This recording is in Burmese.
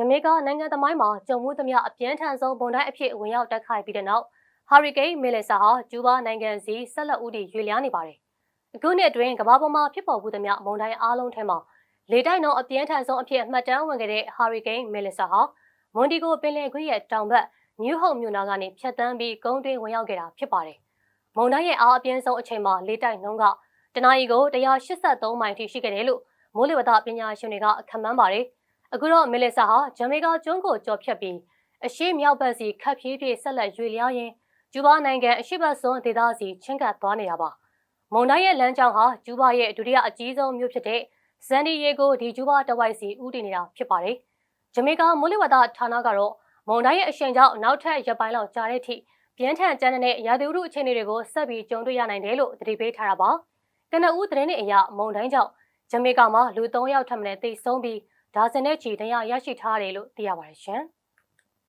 ဂျမေကာနိုင်ငံသမိုင်းမှာကြုံမှုသမျှအပြင်းထန်ဆုံးမုန်တိုင်းအဖြစ်ဝင်ရောက်တက်ခိုက်ပြီးတဲ့နောက်ဟာရီကိန်းမီလီဆာဟာကျူးဘားနိုင်ငံစီဆက်လက်ဦးတည်ရွေ့လျားနေပါတယ်။အခုနှစ်အတွင်းကမ္ဘာပေါ်မှာဖြစ်ပေါ်မှုသမျှမုန်တိုင်းအားလုံးထဲမှာလေတိုက်နှုန်းအပြင်းထန်ဆုံးအဖြစ်မှတ်တမ်းဝင်ခဲ့တဲ့ဟာရီကိန်းမီလီဆာဟာမွန်ဒီကိုပင်လယ်ကွေ့ရဲ့တောင်ဘက်နယူးဟုတ်မြို့နာကနေဖြတ်တန်းပြီးကုန်းတွင်းဝင်ရောက်ခဲ့တာဖြစ်ပါတယ်။မုန်တိုင်းရဲ့အားအပြင်းဆုံးအချိန်မှာလေတိုက်နှုန်းကတနအီကို183မိုင်ထိရှိခဲ့တယ်လို့မိုးလေဝသပညာရှင်တွေကခန့်မှန်းပါတယ်။ အခုတော့မီလီဆာဟာဂျမေကာကျွန်းကိုကျော်ဖြတ်ပြီးအရှိမြောက်ဘက်စီခတ်ပြေးပြေးဆက်လက်ရွေ့လျားရင်းကျူးဘားနိုင်ငံအရှိတ်စွန်းဒေသစီချင်းကပ်သွားနေတာပါ။မုန်တိုင်းရဲ့လမ်းကြောင်းဟာကျူးဘားရဲ့ဒုတိယအကြီးဆုံးမြို့ဖြစ်တဲ့ဇန်ဒီယေကိုဒီကျူးဘားတဝိုက်စီဦးတည်နေတာဖြစ်ပါတယ်။ဂျမေကာမိုးလေဝသဌာနကတော့မုန်တိုင်းရဲ့အရှိန်ကြောင့်နောက်ထပ်ရက်ပိုင်းလောက်ကြာတဲ့အထိပြင်းထန်ကြမ်းတဲ့ရာသီဥတုအခြေအနေတွေကိုဆက်ပြီးကြုံတွေ့ရနိုင်တယ်လို့သတိပေးထားတာပါ။ကနဦးသတင်းတွေအရမုန်တိုင်းကြောင့်ဂျမေကာမှာလူ3ယောက်ထပ်မံသေဆုံးပြီး ဒါဇင်နဲ့ချီဒဏ်ရာရရှိထားတယ်လို့သိရပါတယ်ရှင်။